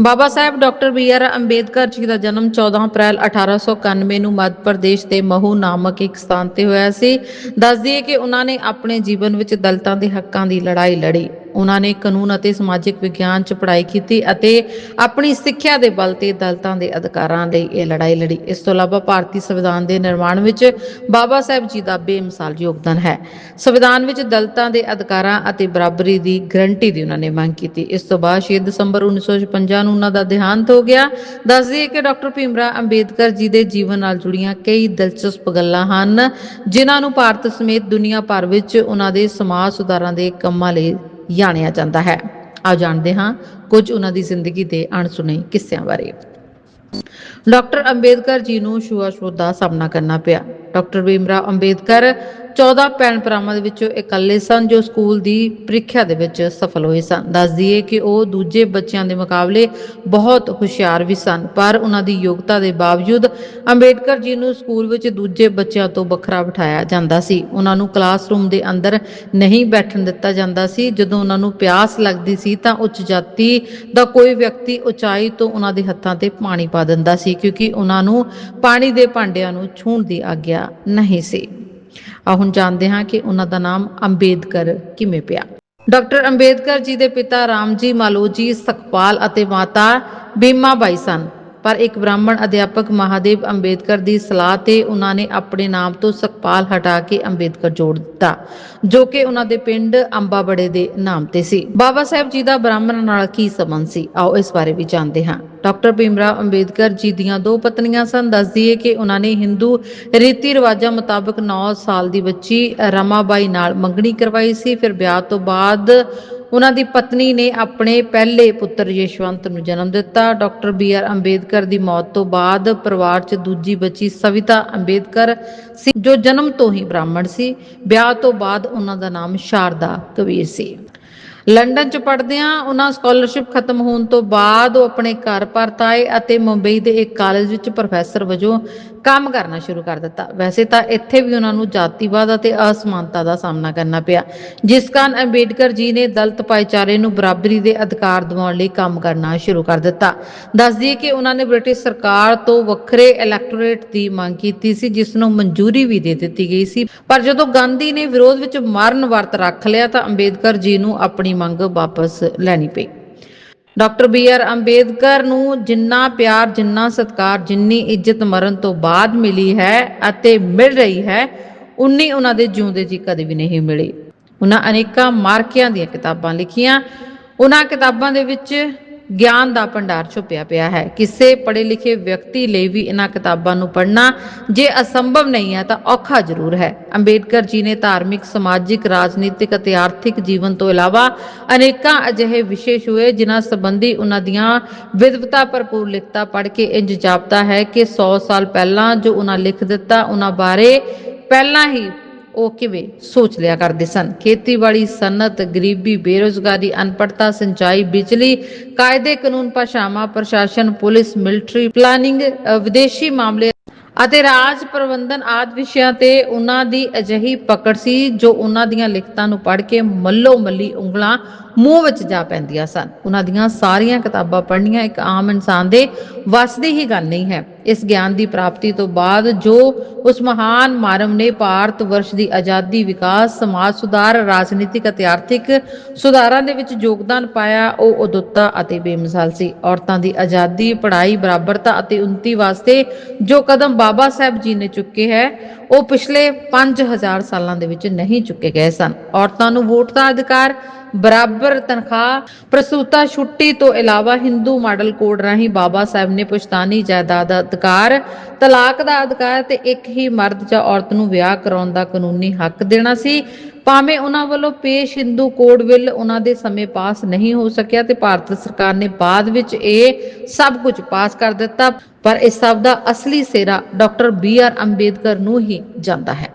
Baba Saheb doctor B R Ambedkar ji ਦਾ ਜਨਮ 14 ਅਪ੍ਰੈਲ 1891 ਨੂੰ ਮੱਧ ਪ੍ਰਦੇਸ਼ ਦੇ ਮਹੂ ਨਾਮਕ ਇੱਕ ਸਥਾਨ ਤੇ ਹੋਇਆ ਸੀ। ਦੱਸਦੀ ਦਈਏ ਕਿ ਉਹਨਾਂ ਨੇ ਆਪਣੇ ਜੀਵਨ ਵਿੱਚ ਦਲਿਤਾਂ ਦੇ ਹੱਕਾਂ ਦੀ ਲੜਾਈ ਲੜੀ। ਉਹਨਾਂ ਨੇ ਕਾਨੂੰਨ ਅਤੇ ਸਮਾਜਿਕ ਵਿਗਿਆਨ 'ਚ ਪੜ੍ਹਾਈ ਕੀਤੀ ਅਤੇ ਆਪਣੀ ਸਿੱਖਿਆ ਦੇ ਬਲ ਤੇ ਦਲਤਾਂ ਦੇ ਅਧਿਕਾਰਾਂ ਲਈ ਇਹ ਲੜਾਈ ਲੜੀ। ਇਸ ਤੋਂ ਇਲਾਵਾ ਭਾਰਤੀ ਸੰਵਿਧਾਨ ਦੇ ਨਿਰਮਾਣ ਵਿੱਚ ਬਾਬਾ ਸਾਹਿਬ ਜੀ ਦਾ ਬੇਮਿਸਾਲ ਯੋਗਦਾਨ ਹੈ। ਸੰਵਿਧਾਨ ਵਿੱਚ ਦਲਤਾਂ ਦੇ ਅਧਿਕਾਰਾਂ ਅਤੇ ਬਰਾਬਰੀ ਦੀ ਗਰੰਟੀ ਦੀ ਉਹਨਾਂ ਨੇ ਮੰਗ ਕੀਤੀ। ਇਸ ਤੋਂ ਬਾਅਦ 6 ਦਸੰਬਰ 1956 ਨੂੰ ਉਹਨਾਂ ਦਾ ਦੇਹਾਂਤ ਹੋ ਗਿਆ। ਦੱਸ ਦਈਏ ਕਿ ਡਾਕਟਰ ਭੀਮਰਾ ਅੰਬੇਦਕਰ ਜੀ ਦੇ ਜੀਵਨ ਨਾਲ ਜੁੜੀਆਂ ਕਈ ਦਿਲਚਸਪ ਗੱਲਾਂ ਹਨ, ਜਿਨ੍ਹਾਂ ਨੂੰ ਭਾਰਤ ਸਮੇਤ ਦੁਨੀਆ ਭਰ ਵਿੱਚ ਉਹਨਾਂ ਦੇ ਸਮਾਜ ਸੁਧਾਰਾਂ ਦੇ ਕੰਮਾਂ ਲਈ ਜਾਣਿਆ ਜਾਂਦਾ ਹੈ। ਆਓ ਜਾਣਦੇ ਹਾਂ ਕੁਝ ਉਹਨਾਂ ਦੀ ਜ਼ਿੰਦਗੀ ਦੇ ਅਣਸੁਣੇ ਕਿੱਸਿਆਂ ਬਾਰੇ। ਡਾਕਟਰ ਅੰਬੇਦਕਰ ਜੀ ਨੂੰ ਛੂਆ-ਛੂਤ ਦਾ ਸਾਹਮਣਾ ਕਰਨਾ ਪਿਆ। ਡਾਕਟਰ ਭੀਮਰਾਓ ਅੰਬੇਦਕਰ 14 ਭੈਣ ਭਰਾਵਾਂ ਦੇ ਵਿੱਚੋਂ ਇਕੱਲੇ ਸਨ ਜੋ ਸਕੂਲ ਦੀ ਪ੍ਰੀਖਿਆ ਦੇ ਵਿੱਚ ਸਫਲ ਹੋਏ ਸਨ। ਦੱਸ ਦਈਏ ਕਿ ਉਹ ਦੂਜੇ ਬੱਚਿਆਂ ਦੇ ਮੁਕਾਬਲੇ ਬਹੁਤ ਹੁਸ਼ਿਆਰ ਵੀ ਸਨ, ਪਰ ਉਹਨਾਂ ਦੀ ਯੋਗਤਾ ਦੇ ਬਾਵਜੂਦ ਅੰਬੇਦਕਰ ਜੀ ਨੂੰ ਸਕੂਲ ਵਿੱਚ ਦੂਜੇ ਬੱਚਿਆਂ ਤੋਂ ਵੱਖਰਾ ਬਿਠਾਇਆ ਜਾਂਦਾ ਸੀ। ਉਹਨਾਂ ਨੂੰ ਕਲਾਸਰੂਮ ਦੇ ਅੰਦਰ ਨਹੀਂ ਬੈਠਣ ਦਿੱਤਾ ਜਾਂਦਾ ਸੀ। ਜਦੋਂ ਉਹਨਾਂ ਨੂੰ ਪਿਆਸ ਲੱਗਦੀ ਸੀ ਤਾਂ ਉੱਚ ਜਾਤੀ ਦਾ ਕੋਈ ਵਿਅਕਤੀ ਉਚਾਈ ਤੋਂ ਉਹਨਾਂ ਦੇ ਹੱਥਾਂ ਤੇ ਪਾਣੀ ਪਾ ਦਿੰਦਾ ਸੀ, ਕਿਉਂਕਿ ਉਹਨਾਂ ਨੂੰ ਪਾਣੀ ਦੇ ਭਾਂਡਿਆਂ ਨੂੰ ਛੂਹਣ ਦੀ ਆਗਿਆ ਨਹੀਂ ਸੀ। ਆ ਹੁਣ ਜਾਣਦੇ ਹਾਂ ਕਿ ਉਹਨਾਂ ਦਾ ਨਾਮ ਅੰਬੇਦਕਰ ਕਿਵੇਂ ਪਿਆ। ਡਾਕਟਰ ਅੰਬੇਦਕਰ ਜੀ ਦੇ ਪਿਤਾ ਰਾਮਜੀ ਮਾਲੋਜੀ, ਸਖਪਾਲ ਅਤੇ ਮਾਤਾ ਬੀਮਾ ਬਾਈ ਸਨ। ਪਰ ਇੱਕ ਬ੍ਰਾਹਮਣ ਅਧਿਆਪਕ ਮਹਾਦੇਵ ਅੰਬੇਦਕਰ ਦੀ ਸਲਾਹ ਤੇ ਉਹਨਾਂ ਨੇ ਆਪਣੇ ਨਾਮ ਤੋਂ ਸਖਪਾਲ ਹਟਾ ਕੇ ਅੰਬੇਦਕਰ ਜੋੜ ਦਿੱਤਾ, ਜੋ ਕਿ ਉਹਨਾਂ ਦੇ ਪਿੰਡ ਅੰਬਾਬੜੇ ਦੇ ਨਾਮ ਤੇ ਸੀ। ਬਾਬਾ ਸਾਹਿਬ ਜੀ ਦਾ ਬ੍ਰਾਹਮਣ ਨਾਲ ਕੀ ਸੰਬੰਧ ਸੀ? ਆਓ ਇਸ ਬਾਰੇ ਵੀ ਜਾਣਦੇ ਹਾਂ। ਡਾਕਟਰ ਭੀਮਰਾਓ ਅੰਬੇਦਕਰ ਜੀ ਦੀਆਂ ਦੋ ਪਤਨੀਆਂ ਸਨ। ਦੱਸਦੀ ਦਈਏ ਕਿ ਉਹਨਾਂ ਨੇ ਹਿੰਦੂ ਰੀਤੀ ਰਿਵਾਜਾਂ ਮੁਤਾਬਕ 9 ਸਾਲ ਦੀ ਬੱਚੀ ਰਮਾਬਾਈ ਨਾਲ ਮੰਗਣੀ ਕਰਵਾਈ ਸੀ। ਫਿਰ ਵਿਆਹ ਤੋਂ ਬਾਅਦ ਉਹਨਾਂ ਦੀ ਪਤਨੀ ਨੇ ਆਪਣੇ ਪਹਿਲੇ ਪੁੱਤਰ ਯਸ਼ਵੰਤ ਨੂੰ ਜਨਮ ਦਿੱਤਾ। ਡਾਕਟਰ ਬੀ ਆਰ ਅੰਬੇਦਕਰ ਦੀ ਮੌਤ ਤੋਂ ਬਾਅਦ ਪਰਿਵਾਰ 'ਚ ਦੂਜੀ ਬੱਚੀ ਸਵਿਤਾ ਅੰਬੇਦਕਰ ਸੀ, ਜੋ ਜਨਮ ਤੋਂ ਹੀ ਬ੍ਰਾਹਮਣ ਸੀ। ਵਿਆਹ ਤੋਂ ਬਾਅਦ ਉਹਨਾਂ ਦਾ ਨਾਮ ਸ਼ਾਰਦਾ ਕਬੀਰ ਸੀ। ਲੰਡਨ 'ਚ ਪੜ੍ਹਦਿਆਂ ਉਹਨਾਂ ਸਕਾਲਰਸ਼ਿਪ ਖਤਮ ਹੋਣ ਤੋਂ ਬਾਅਦ ਉਹ ਆਪਣੇ ਘਰ ਪਰਤ ਆਏ ਅਤੇ ਮੁੰਬਈ ਦੇ ਇੱਕ ਕਾਲਜ ਵਿੱਚ ਪ੍ਰੋਫੈਸਰ ਵਜੋਂ ਕੰਮ ਕਰਨਾ ਸ਼ੁਰੂ ਕਰ ਦਿੱਤਾ। ਵੈਸੇ ਤਾਂ ਇੱਥੇ ਵੀ ਉਹਨਾਂ ਨੂੰ ਜਾਤੀਵਾਦ ਅਤੇ ਅਸਮਾਨਤਾ ਦਾ ਸਾਹਮਣਾ ਕਰਨਾ ਪਿਆ। ਜਿਸ ਕਾਰਨ ਅੰਬੇਡਕਰ ਜੀ ਨੇ ਦਲਿਤ ਭਾਈਚਾਰੇ ਨੂੰ ਬਰਾਬਰੀ ਦੇ ਅਧਿਕਾਰ ਦਿਵਾਉਣ ਲਈ ਕੰਮ ਕਰਨਾ ਸ਼ੁਰੂ ਕਰ ਦਿੱਤਾ। ਦੱਸ ਦਈਏ ਕਿ ਉਹਨਾਂ ਨੇ ਬ੍ਰਿਟਿਸ਼ ਸਰਕਾਰ ਤੋਂ ਵੱਖਰੇ ਇਲੈਕਟੋਰੇਟ ਦੀ ਮੰਗ ਕੀਤੀ ਸੀ, ਜਿਸ ਨੂੰ ਮਨਜ਼ੂਰੀ ਵੀ ਦੇ ਦਿੱਤੀ ਗਈ ਸੀ। ਪਰ ਜਦੋਂ ਗਾਂਧੀ ਨੇ ਵਿਰੋਧ ਵਿੱਚ ਮਰਨ ਵਰਤ ਰੱਖ ਲਿਆ ਤਾਂ ਅੰਬੇਦਕਰ ਜੀ ਨੂੰ ਆਪਣੀ ਮੰਗ ਵਾਪਸ ਲੈਣੀ ਪਈ। ਡਾਕਟਰ ਬੀ ਆਰ ਅੰਬੇਦਕਰ ਨੂੰ ਜਿੰਨਾ ਪਿਆਰ, ਜਿੰਨਾ ਸਤਿਕਾਰ, ਜਿੰਨੀ ਇੱਜ਼ਤ ਮਰਨ ਤੋਂ ਬਾਅਦ ਮਿਲੀ ਹੈ ਅਤੇ ਮਿਲ ਰਹੀ ਹੈ, ਉਨੀ ਉਹਨਾਂ ਦੇ ਜਿਉਂਦੇ ਜੀ ਕਦੇ ਵੀ ਨਹੀਂ ਮਿਲੀ। ਉਹਨਾਂ ਅਨੇਕਾਂ ਮਾਰਕਿਆਂ ਦੀਆਂ ਕਿਤਾਬਾਂ ਲਿਖੀਆਂ। ਉਹਨਾਂ ਕਿਤਾਬਾਂ ਦੇ ਵਿੱਚ ਗਿਆਨ ਦਾ ਭੰਡਾਰ ਛੁਪਿਆ ਪਿਆ ਹੈ। ਕਿਸੇ ਪੜ੍ਹੇ ਲਿਖੇ ਵਿਅਕਤੀ ਲਈ ਵੀ ਇਹਨਾਂ ਕਿਤਾਬਾਂ ਨੂੰ ਪੜ੍ਹਨਾ ਜੇ ਅਸੰਭਵ ਨਹੀਂ ਹੈ, ਤਾਂ ਔਖਾ ਜ਼ਰੂਰ ਹੈ। ਅੰਬੇਡਕਰ ਜੀ ਨੇ ਧਾਰਮਿਕ, ਸਮਾਜਿਕ, ਰਾਜਨੀਤਿਕ ਅਤੇ ਆਰਥਿਕ ਜੀਵਨ ਤੋਂ ਇਲਾਵਾ ਅਨੇਕਾਂ ਅਜਿਹੇ ਵਿਸ਼ੇ ਹੋਏ ਜਿਨ੍ਹਾਂ ਸੰਬੰਧੀ ਉਹਨਾਂ ਦੀਆਂ ਵਿਦਵਤਾ ਭਰਪੂਰ ਲਿਖਤਾਂ ਪੜ੍ਹ ਕੇ ਇੰਜ ਜਾਪਦਾ ਹੈ ਕਿ 100 ਸਾਲ ਪਹਿਲਾਂ ਜੋ ਉਹਨਾਂ ਲਿਖ ਦਿੱਤਾ ਉਹਨਾਂ ਬਾਰੇ ਪਹਿਲਾਂ ਹੀ ਉਹ ਕਿਵੇਂ ਸੋਚ ਲਿਆ ਕਰਦੇ ਸਨ? ਖੇਤੀਬਾੜੀ, ਸਨਅਤ, ਗਰੀਬੀ, ਬੇਰੋਜ਼ਗਾਰੀ ਅਨਪੜਤਾ ਸਿੰਚਾਈ, ਬਿਜਲੀ, ਕਾਇਦੇ, ਕਾਨੂੰਨ, ਭਾਸ਼ਾਵਾਂ, ਪ੍ਰਸ਼ਾਸਨ, ਪੁਲਿਸ, ਮਿਲਟਰੀ, ਪਲਾਨਿੰਗ ਵਿਦੇਸ਼ੀ ਮਾਮਲੇ ਅਤੇ ਰਾਜ ਪ੍ਰਬੰਧਨ ਆਦਿ ਵਿਸ਼ਿਆਂ ਤੇ ਉਹਨਾਂ ਦੀ ਅਜਿਹੀ ਪਕੜ ਸੀ ਜੋ ਉਹਨਾਂ ਦੀਆਂ ਲਿਖਤਾਂ ਨੂੰ ਪੜ੍ਹ ਕੇ ਮੱਲੋ ਮੱਲੀ ਉਂਗਲਾਂ ਮੂੰਹ ਵਿੱਚ ਜਾ ਪੈਂਦੀਆਂ ਸਨ। ਉਹਨਾਂ ਦੀਆਂ ਸਾਰੀਆਂ ਕਿਤਾਬਾਂ ਪੜ੍ਹਨੀਆਂ ਇੱਕ ਆਮ ਇਨਸਾਨ ਦੇ ਵੱਸ ਦੀ ਹੀ ਗੱਲ ਨਹੀਂ ਹੈ। ਇਸ ਗਿਆਨ ਦੀ ਪ੍ਰਾਪਤੀ ਤੋਂ ਬਾਅਦ ਜੋ ਉਸ ਮਹਾਨ ਮਾਨਵ ਨੇ ਭਾਰਤ ਵਰਸ਼ ਦੀ ਆਜ਼ਾਦੀ, ਵਿਕਾਸ, ਸਮਾਜ ਸੁਧਾਰ, ਰਾਜਨੀਤਿਕ ਅਤੇ ਆਰਥਿਕ ਸੁਧਾਰਾਂ ਦੇ ਵਿੱਚ ਯੋਗਦਾਨ ਪਾਇਆ, ਉਹ ਉਦੁੱਤਾ ਅਤੇ ਬੇਮਿਸਾਲ ਸੀ। ਔਰਤਾਂ ਦੀ ਆਜ਼ਾਦੀ, ਪੜ੍ਹਾਈ, ਬਰਾਬਰਤਾ ਅਤੇ ਉન્નਤੀ ਵਾਸਤੇ ਜੋ ਕਦਮ ਬਾਬਾ ਸਾਹਿਬ ਜੀ ਨੇ ਚੁੱਕੇ ਹੈ, ਉਹ ਪਿਛਲੇ 5000 ਸਾਲਾਂ ਦੇ ਵਿੱਚ ਨਹੀਂ ਚੁੱਕੇ ਗਏ ਸਨ। ਔਰਤਾਂ ਨੂੰ ਵੋਟ ਦਾ ਅਧਿਕਾਰ ਬਰਾਬਰ ਤਨਖਾਹ, ਪ੍ਰਸੂਤਾ ਛੁੱਟੀ ਤੋਂ ਇਲਾਵਾ ਹਿੰਦੂ ਮਾਡਲ ਕੋਡ ਰਾਹੀਂ ਬਾਬਾ ਸਾਹਿਬ ਨੇ ਪੁਸ਼ਤਾਨੀ ਜਾਇਦਾਦ ਦਾ ਅਧਿਕਾਰ, ਤਲਾਕ ਦਾ ਅਧਿਕਾਰ ਤੇ ਇੱਕ ਹੀ ਮਰਦ ਜਾਂ ਔਰਤ ਨੂੰ ਵਿਆਹ ਕਰਾਉਣ ਦਾ ਕਾਨੂੰਨੀ ਹੱਕ ਦੇਣਾ ਸੀ। ਭਾਵੇਂ ਉਹਨਾਂ ਵੱਲੋਂ ਪੇਸ਼ ਹਿੰਦੂ ਕੋਡ ਬਿੱਲ ਉਹਨਾਂ ਦੇ ਸਮੇਂ ਪਾਸ ਨਹੀਂ ਹੋ ਸਕਿਆ ਤੇ ਭਾਰਤ ਸਰਕਾਰ ਨੇ ਬਾਅਦ ਵਿੱਚ ਇਹ ਸਭ ਕੁਝ ਪਾਸ ਕਰ ਦਿੱਤਾ, ਪਰ ਇਸ ਸਭ ਦਾ ਅਸਲੀ ਸਿਹਰਾ ਡਾਕਟਰ ਬੀ ਆਰ ਅੰਬੇਦਕਰ ਨੂੰ ਹੀ ਜਾਂਦਾ ਹੈ।